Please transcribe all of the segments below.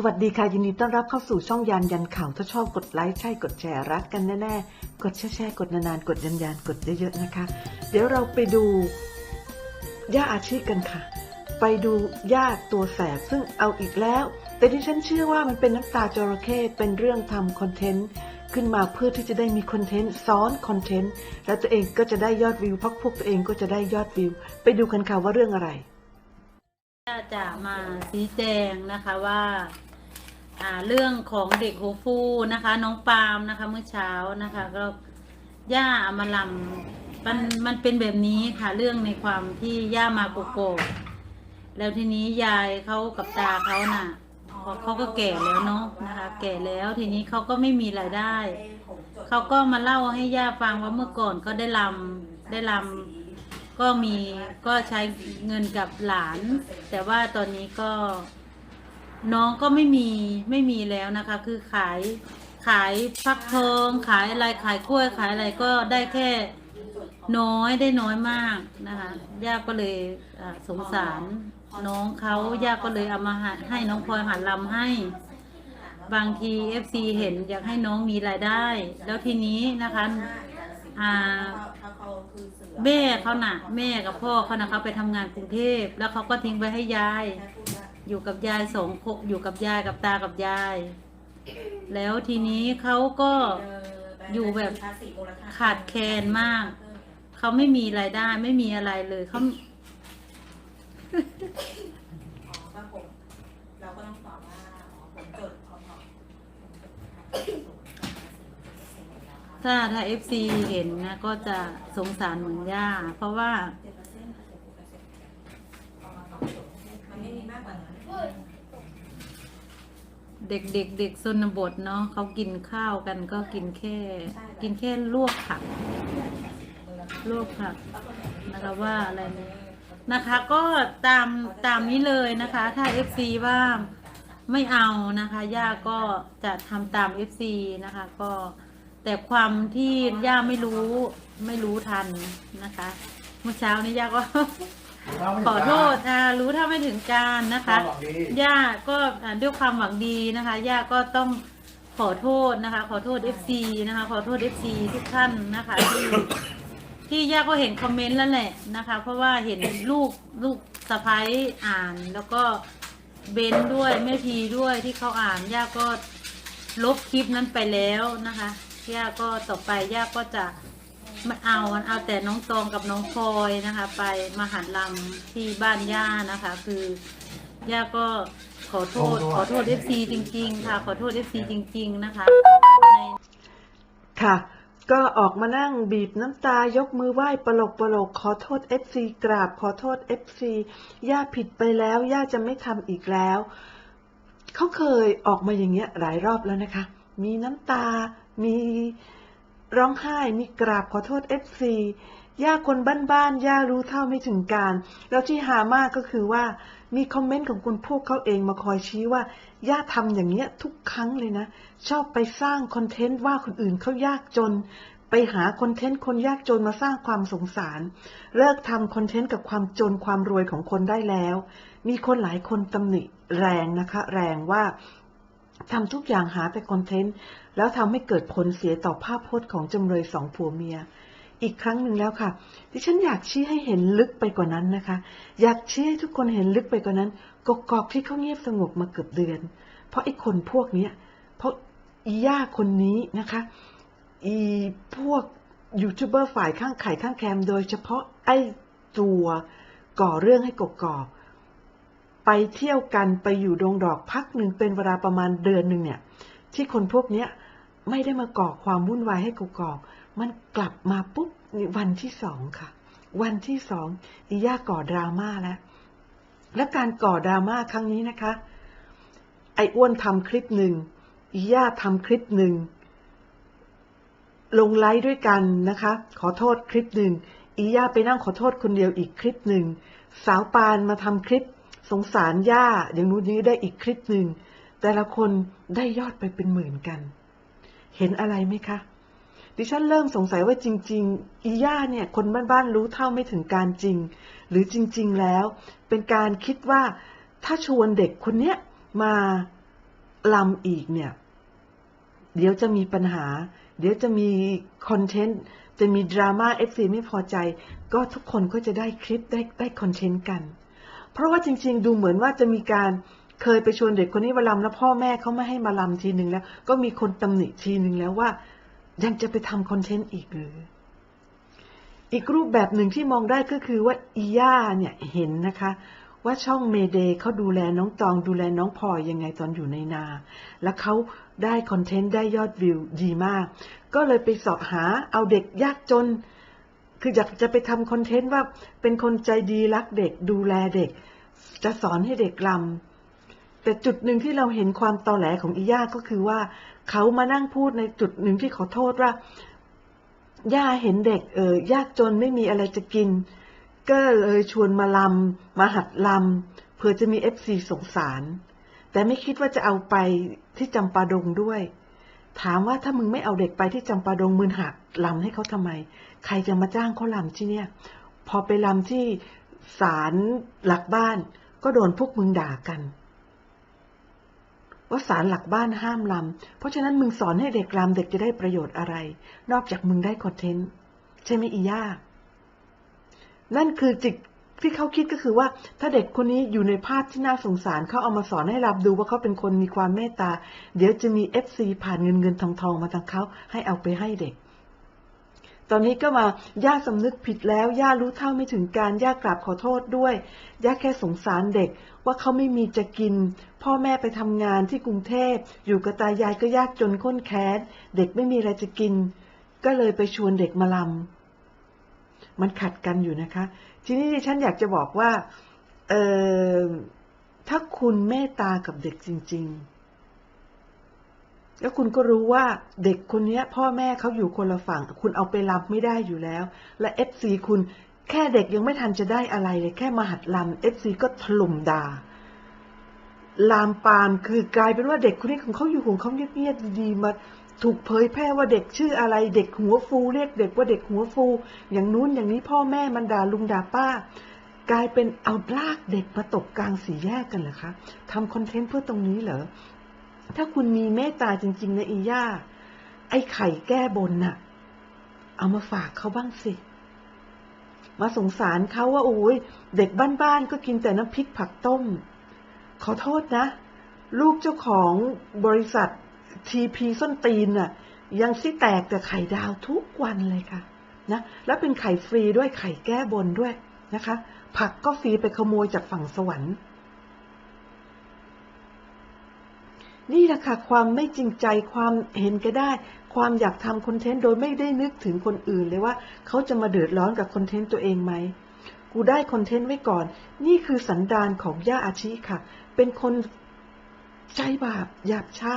สวัสดีค่ะ ยินดีต้อนรับเข้าสู่ช่องยานยันข่าว ถ้าชอบกดไลค์ใช่กดแชร์รักกันแน่ๆ กดแชร์กดนานๆ กดยันยันกดเยอะๆนะคะ เดี๋ยวเราไปดูย่าอาชีพกันค่ะ ไปดูย่าตัวแสบซึ่งเอาอีกแล้ว แต่ที่ฉันเชื่อว่ามันเป็นน้ำตาจระเข้เป็นเรื่องทำคอนเทนต์ขึ้นมาเพื่อที่จะได้มีคอนเทนต์ซ้อนคอนเทนต์แล้วตัวเองก็จะได้ยอดวิวพักพวกตัวเองก็จะได้ยอดวิว ไปดูกันค่ะว่าเรื่องอะไรจะมาชี้แจงนะคะว่า อ่าเรื่องของเด็กโฮฟูนะคะ น้องปาล์มนะคะเมื่อเช้านะคะ ก็ย่าอมาลำมันมันเป็นแบบนี้ค่ะเรื่องในความที่ย่ามาโกโกแล้วทีนี้ยายเขากับตาเขาน่ะเขาก็แก่แล้วเนาะนะคะ แก่แล้วทีนี้เขาก็ไม่มีรายได้เขาก็มาเล่าให้ย่าฟังว่าเมื่อก่อนก็ได้ลำได้ลำก็มีก็ใช้เงินกับหลาน แต่ว่าตอนนี้ก็ น้องก็ไม่มีไม่มีแล้วนะคะ คือขายขายฟักทองขายอะไรขายกล้วยขายอะไรก็ได้แค่น้อยได้น้อยมากนะคะย่าก็เลยสงสารน้องเขาย่าก็เลยเอามาหัดให้น้องพลอยหัดลำให้ บางทีเอฟซีเห็นอยากให้น้องมีรายได้ แล้วทีนี้นะคะแม่เขาหนะแม่กับพ่อเขานะเขาไปทำงานกรุงเทพแล้วเขาก็ทิ้งไว้ให้ยาย อยู่กับยายสองคนอยู่กับยายกับตากับยาย แล้วทีนี้เขาก็อยู่แบบขาดแคลนมาก เขาไม่มีรายได้ไม่มีอะไรเลยเขาเราก็ต้องตอบว่าอ๋อผมจดพอพอผมจดถ้าถ้าเอฟซีเห็นนะก็จะสงสารเหมือนย่า เพราะว่า เจ็ดเปอร์เซ็นต์ค่ะเจ็ดเปอร์เซ็นต์มันไม่มีมากกว่านั้น เด็กเด็กเด็กชนบทเนาะเขากินข้าวกันก็กินแค่ กินแค่ลวกผัก ลวกผักนะคะว่าอะไรเนี่ยนะคะ ก็ตามตามนี้เลยนะคะ ถ้า FC ว่าไม่เอานะคะย่าก็จะทำตาม FC นะคะ ก็แต่ความที่ย่าไม่รู้ไม่รู้ทันนะคะ เมื่อเช้านี้ย่าก็ ขอโทษอ่ารู้เท่าไม่ถึงการนะคะความหวังดีย่าก็อ่าด้วยความหวังดีนะคะ ย่าก็ต้องขอโทษนะคะ ขอโทษ FC นะคะ ขอโทษ FC ทุกท่านนะคะ ที่ที่ย่าก็เห็นคอมเมนต์แล้วแหละนะคะ เพราะว่าเห็นลูกลูกสะพ้ายอ่านแล้วก็เบนด้วยแม่พีด้วยที่เขาอ่านย่าก็ลบคลิปนั้นไปแล้วนะคะย่าก็ต่อไปย่าก็จะ ไม่เอาเอาแต่น้องตองกับน้องพลอยนะคะ ไปมาหัดลำที่บ้านย่านะคะ คือย่าก็ขอโทษ ขอโทษเอฟซีจริง ๆ ค่ะ ขอโทษเอฟซีจริง ๆ นะคะในค่ะ ก็ออกมานั่งบีบน้ำตายกมือไหว้ปลกปลกขอโทษ FC กราบขอโทษ FC ย่าผิดไปแล้วย่าจะไม่ทำอีกแล้วเขาเคยออกมาอย่างเงี้ยหลายรอบแล้วนะคะ มีน้ำตามี ร้องไห้มีกราบขอโทษ FC ย่าคนบ้านๆย่ารู้เท่าไม่ถึงการ แล้วที่หามากก็คือว่ามีคอมเมนต์ของคุณพวกเขาเองมาคอยชี้ว่าย่าทำอย่างเงี้ยทุกครั้งเลยนะ ชอบไปสร้างคอนเทนต์ว่าคนอื่นเขายากจน ไปหาคอนเทนต์คนยากจนมาสร้างความสงสาร เลิกทำคอนเทนต์กับความจนความรวยของคนได้แล้ว มีคนหลายคนตำหนิแรงนะคะ แรงว่า ทำทุกอย่างหาแต่คอนเทนต์ แล้วทำให้เกิดผลเสียต่อภาพพจน์ของจำเลยสองผัวเมีย อีกครั้งหนึ่งแล้วค่ะดิฉันอยากชี้ให้เห็นลึกไปกว่านั้นนะคะ อยากชี้ให้ทุกคนเห็นลึกไปกว่านั้นกกอกที่เขาเงียบสงบมาเกือบเดือน เพราะไอ้คนพวกเนี้ยเพราะอีย่าคนนี้นะคะ อีพวกยูทูบเบอร์ฝ่ายข้างไข่ข้างแคม โดยเฉพาะไอ้ตัวก่อเรื่องให้กกอก ไปเที่ยวกันไปอยู่ดงดอกพักหนึ่งเป็นเวลาประมาณเดือนหนึ่งเนี่ย ที่คนพวกเนี้ยไม่ได้มาก่อความวุ่นวายให้กูกอกมันกลับมาปุ๊บวันที่สองค่ะ วันที่สองอีย่าก่อดราม่าแล้ว และการก่อดราม่าครั้งนี้นะคะ ไอ้อ้วนทำคลิปหนึ่งอีย่าทำคลิปหนึ่งลงไลฟ์ด้วยกันนะคะ ขอโทษคลิปหนึ่งอีย่าไปนั่งขอโทษคนเดียวอีกคลิปหนึ่งสาวปานมาทำคลิป สงสารย่าอย่างนู้นนี้ได้อีกคลิปหนึ่งแต่ละคนได้ยอดไปเป็นหมื่นกัน เห็นอะไรไหมคะ ดิฉันเริ่มสงสัยว่าจริง ๆ อีย่าเนี่ย คนบ้านๆรู้เท่าไม่ถึงการจริง หรือจริง ๆ แล้ว เป็นการคิดว่าถ้าชวนเด็กคนเนี้ยมาลำอีกเนี่ย เดี๋ยวจะมีปัญหา เดี๋ยวจะมีคอนเทนต์จะมีดราม่าเอฟซีไม่พอใจ ก็ทุกคนก็จะได้คลิปได้ได้คอนเทนต์กัน เพราะว่าจริง ๆ ดูเหมือนว่าจะมีการเคยไปชวนเด็กคนนี้มาลำแล้วพ่อแม่เขาไม่ให้มาลำทีหนึ่งแล้ว ก็มีคนตำหนิทีหนึ่งแล้วว่า ยังจะไปทำคอนเทนต์อีกหรือ อีกรูปแบบหนึ่งที่มองได้ก็คือว่าอีย่าเนี่ยเห็นนะคะ ว่าช่องเมเดย์เขาดูแลน้องตองดูแลน้องพลอยยังไงตอนอยู่ในนา แล้วเขาได้คอนเทนต์ได้ยอดวิวดีมาก ก็เลยไปสาะหาเอาเด็กยากจน คืออยากจะไปทำคอนเทนต์ว่าเป็นคนใจดีรักเด็กดูแลเด็ก จะสอนให้เด็กลำแต่จุดหนึ่งที่เราเห็นความตอแหลของอีย่าก็คือว่าเขามานั่งพูดในจุดหนึ่งที่ขอโทษว่าย่าเห็นเด็กเออยากจนไม่มีอะไรจะกิน ก็เลยชวนมาลำมาหัดลำเพื่อจะมีเอฟซีสงสาร แต่ไม่คิดว่าจะเอาไปที่จำปาดงด้วย ถามว่าถ้ามึงไม่เอาเด็กไปที่จำปาดงมึงหักลำให้เขาทำไม ใครจะมาจ้างเขาลำที่เนี่ย พอไปลำที่ศาลหลักบ้าน ก็โดนพวกมึงด่ากันว่าศาลหลักบ้านห้ามลำ เพราะฉะนั้นมึงสอนให้เด็กลำเด็กจะได้ประโยชน์อะไร นอกจากมึงได้คอนเทนต์ ใช่ไหมอีย่า นั่นคือจิต ที่เขาคิดก็คือว่าถ้าเด็กคนนี้อยู่ในภาพที่น่าสงสารเขาเอามาสอนให้รับดูว่าเขาเป็นคนมีความเมตตา เดี๋ยวจะมีเอฟซีผ่านเงินเงินทองทองมาทางเขาให้เอาไปให้เด็ก ตอนนี้ก็มาย่าสำนึกผิดแล้ว ย่ารู้เท่าไม่ถึงการย่ากราบขอโทษด้วย ย่าแค่สงสารเด็กว่าเขาไม่มีจะกิน พ่อแม่ไปทำงานที่กรุงเทพ อยู่กับตายายก็ยากจนข้นแค้น เด็กไม่มีอะไรจะกิน ก็เลยไปชวนเด็กมาลำ มันขัดกันอยู่นะคะ ทีนี้ดิฉันอยากจะบอกว่าเออถ้าคุณเมตตากับเด็กจริง ๆ แล้วคุณก็รู้ว่าเด็กคนนี้พ่อแม่เขาอยู่คนละฝั่ง คุณเอาไปลำไม่ได้อยู่แล้ว และเอฟซีคุณแค่เด็กยังไม่ทันจะได้อะไรเลย แค่มาหัดลำเอฟซีก็ถล่มด่าลามปามคือกลายเป็นว่าเด็กคนนี้ของเขาอยู่ของเขาเงียบๆดีๆมา ถูกเผยแพร่ว่าเด็กชื่ออะไรเด็กหัวฟู เรียกเด็กว่าเด็กหัวฟู อย่างนู้นอย่างนี้พ่อแม่มันด่าลุงด่าป้า กลายเป็นเอาลากเด็กมาตกกลางสี่แยกกันเหรอคะทำคอนเทนต์เพื่อตรงนี้เหรอถ้าคุณมีเมตตาจริง ๆ นะอีย่า ไอ้ไข่แก้บนน่ะ เอามาฝากเขาบ้างสิ มาสงสารเขาว่าโอ้ยเด็กบ้านๆก็กินแต่น้ำพริกผักต้ม ขอโทษนะ ลูกเจ้าของบริษัท ทีพีส้นตีนน่ะยังซิแตกแต่ไข่ดาวทุกวันเลยค่ะนะแล้วเป็นไข่ฟรีด้วยไข่แก้บนด้วยนะคะ ผักก็ฟรีไปขโมยจากฝั่งสวรรค์ นี่แหละค่ะความไม่จริงใจความเห็นก็ได้ ความอยากทำคอนเทนต์โดยไม่ได้นึกถึงคนอื่นเลยว่าเขาจะมาเดือดร้อนกับคอนเทนต์ตัวเองไหมกูได้คอนเทนต์ไว้ก่อน นี่คือสันดานของย่าอาชิค่ะ เป็นคนใจบาปหยาบช้า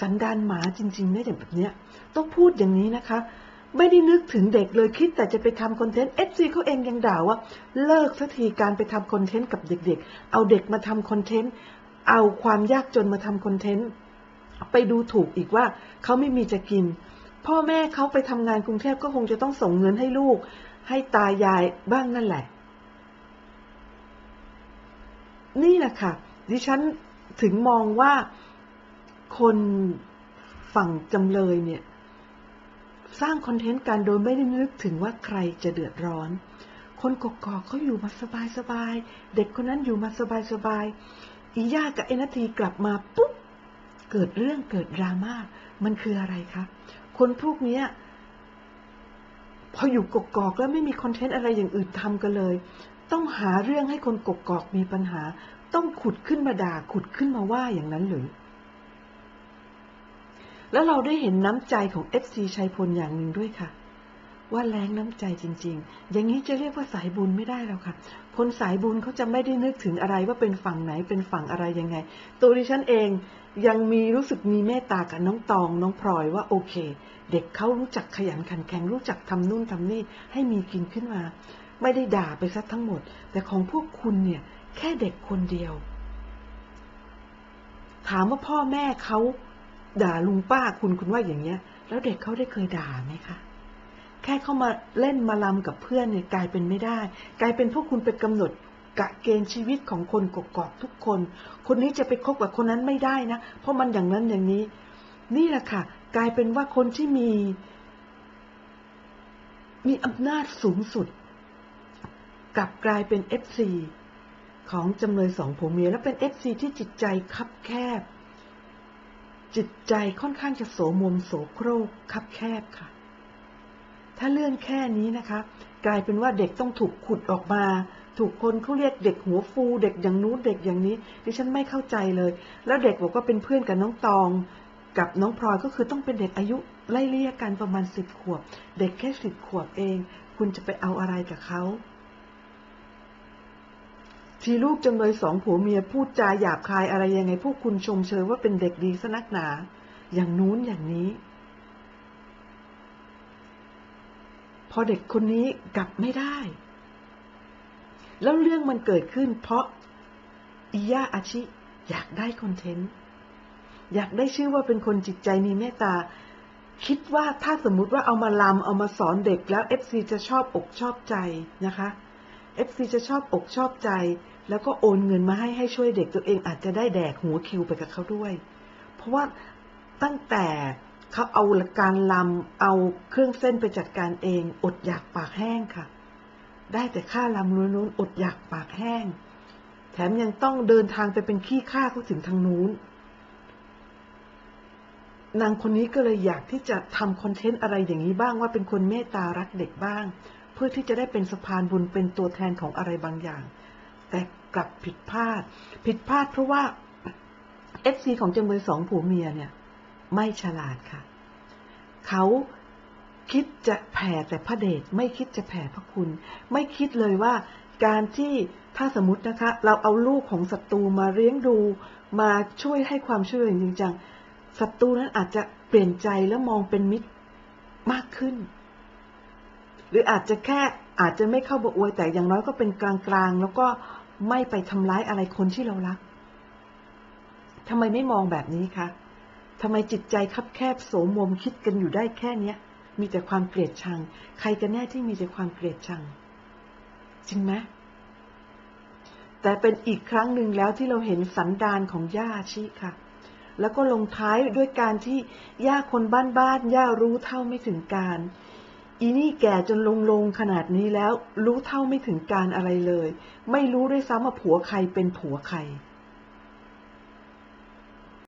สันดานหมาจริงๆนะอย่างแบบเนี้ย ต้องพูดอย่างนี้นะคะ ไม่ได้นึกถึงเด็กเลยคิดแต่จะไปทำคอนเทนต์เอฟซีเขาเองยังด่าว่า เลิกสักทีการไปทำคอนเทนต์กับเด็กๆ เอาเด็กมาทำคอนเทนต์ เอาความยากจนมาทำคอนเทนต์ไปดูถูกอีกว่าเขาไม่มีจะกิน พ่อแม่เขาไปทำงานกรุงเทพก็คงจะต้องส่งเงินให้ลูก ให้ตายายบ้างนั่นแหละ นี่แหละค่ะ ดิฉันถึงมองว่า คนฝั่งจำเลยเนี่ย สร้างคอนเทนต์กันโดยไม่ได้นึกถึงว่าใครจะเดือดร้อน คนกกอกเขาอยู่มาสบายๆเด็กคนนั้นอยู่มาสบายๆอีย่ากับไอ้นาทีกลับมาปุ๊บเกิดเรื่องเกิดดราม่ามันคืออะไรคะคนพวกนี้พออยู่กกอกแล้วไม่มีคอนเทนต์อะไรอย่างอื่นทำกันเลย ต้องหาเรื่องให้คนกกอกมีปัญหา ต้องขุดขึ้นมาด่าขุดขึ้นมาว่าอย่างนั้นหรือ แล้วเราได้เห็นน้ำใจของ FC ชัยพลอย่างหนึ่งด้วยค่ะ ว่าแรงน้ำใจจริง ๆ อย่างนี้จะเรียกว่าสายบุญไม่ได้แล้วค่ะ คนสายบุญเขาจะไม่ได้นึกถึงอะไรว่าเป็นฝั่งไหนเป็นฝั่งอะไรยังไง ตัวดิฉันเองยังมีรู้สึกมีเมตตากับน้องตองน้องพลอยว่าโอเค เด็กเขารู้จักขยันขันแข็งรู้จักทำนู่นทำนี่ให้มีกินขึ้นมา ไม่ได้ด่าไปซะทั้งหมด แต่ของพวกคุณเนี่ยแค่เด็กคนเดียว ถามว่าพ่อแม่เขา ด่าลุงป้าคุณคุณว่าอย่างเงี้ย แล้วเด็กเขาได้เคยด่าไหมคะแค่เขามาเล่นมาลำกับเพื่อนเนี่ยกลายเป็นไม่ได้ กลายเป็นพวกคุณไปกำหนดกะเกณฑ์ชีวิตของคนกกอกทุกคน คนนี้จะไปคบกับคนนั้นไม่ได้นะ เพราะมันอย่างนั้นอย่างนี้ นี่แหละค่ะ กลายเป็นว่าคนที่มี มีอำนาจสูงสุดกลับกลายเป็นเอฟซีของจำเลยสองผัวเมียและเป็นเอฟซีที่จิตใจคับแคบ จิตใจค่อนข้างจะโสมมโสโครกคับแคบค่ะ ถ้าเรื่องแค่นี้นะคะ กลายเป็นว่าเด็กต้องถูกขุดออกมา ถูกคนเขาเรียกเด็กหัวฟูเด็กอย่างนู้นเด็กอย่างนี้ ดิฉันไม่เข้าใจเลย แล้วเด็กบอกว่าเป็นเพื่อนกับน้องตอง กับน้องพลอยก็คือต้องเป็นเด็กอายุไล่เลี่ยกันประมาณสิบขวบ เด็กแค่สิบขวบเอง คุณจะไปเอาอะไรกับเขา ทีลูกจำเลยสองผัวเมียพูดจาหยาบคายอะไรยังไงพวกคุณชมเชยว่าเป็นเด็กดีสนักหนา อย่างนู้นอย่างนี้ พอเด็กคนนี้กลับไม่ได้ แล้วเรื่องมันเกิดขึ้นเพราะอียาอาชิ อยากได้คอนเทนต์ อยากได้ชื่อว่าเป็นคนจิตใจมีเมตตา คิดว่าถ้าสมมุติว่าเอามาลำเอามาสอนเด็กแล้ว FC จะชอบอกชอบใจนะคะ FC จะชอบอกชอบใจ แล้วก็โอนเงินมาให้ให้ช่วยเด็กตัวเองอาจจะได้แดกหัวคิวไปกับเขาด้วย เพราะว่าตั้งแต่เขาเอาการลำเอาเครื่องเส้นไปจัดการเอง อดอยากปากแห้งค่ะ ได้แต่ค่าลำนู้นๆอดอยากปากแห้ง แถมยังต้องเดินทางไปเป็นขี้ข้าเขาถึงทางนู้น นางคนนี้ก็เลยอยากที่จะทำคอนเทนต์อะไรอย่างนี้บ้างว่าเป็นคนเมตตารักเด็กบ้าง เพื่อที่จะได้เป็นสะพานบุญเป็นตัวแทนของอะไรบางอย่าง แต่กลับผิดพลาด ผิดพลาดเพราะว่าเอฟซีของจำเลยสองผัวเมียเนี่ย ไม่ฉลาดค่ะ เขาคิดจะแผ่แต่พระเดชไม่คิดจะแผ่พระคุณ ไม่คิดเลยว่าการที่ถ้าสมมตินะคะ เราเอาลูกของศัตรูมาเลี้ยงดูมาช่วยให้ความช่วยเหลือจริงจังศัตรูนั้นอาจจะเปลี่ยนใจแล้วมองเป็นมิตรมากขึ้น หรืออาจจะแค่อาจจะไม่เข้าบอวยแต่อย่างน้อยก็เป็นกลางๆ แล้วก็ ไม่ไปทำร้ายอะไรคนที่เรารักทำไมไม่มองแบบนี้คะทำไมจิตใจคับแคบโสมมคิดกันอยู่ได้แค่เนี้ย มีแต่ความเกลียดชัง ใครกันแน่ที่มีแต่ความเกลียดชัง จริงไหมแต่เป็นอีกครั้งหนึ่งแล้วที่เราเห็นสันดานของย่าชิค่ะ แล้วก็ลงท้ายด้วยการที่ย่าคนบ้านๆย่ารู้เท่าไม่ถึงการ อีนี่แก่จนลงลงขนาดนี้แล้ว รู้เท่าไม่ถึงการอะไรเลย ไม่รู้ด้วยซ้ำว่าผัวใครเป็นผัวใคร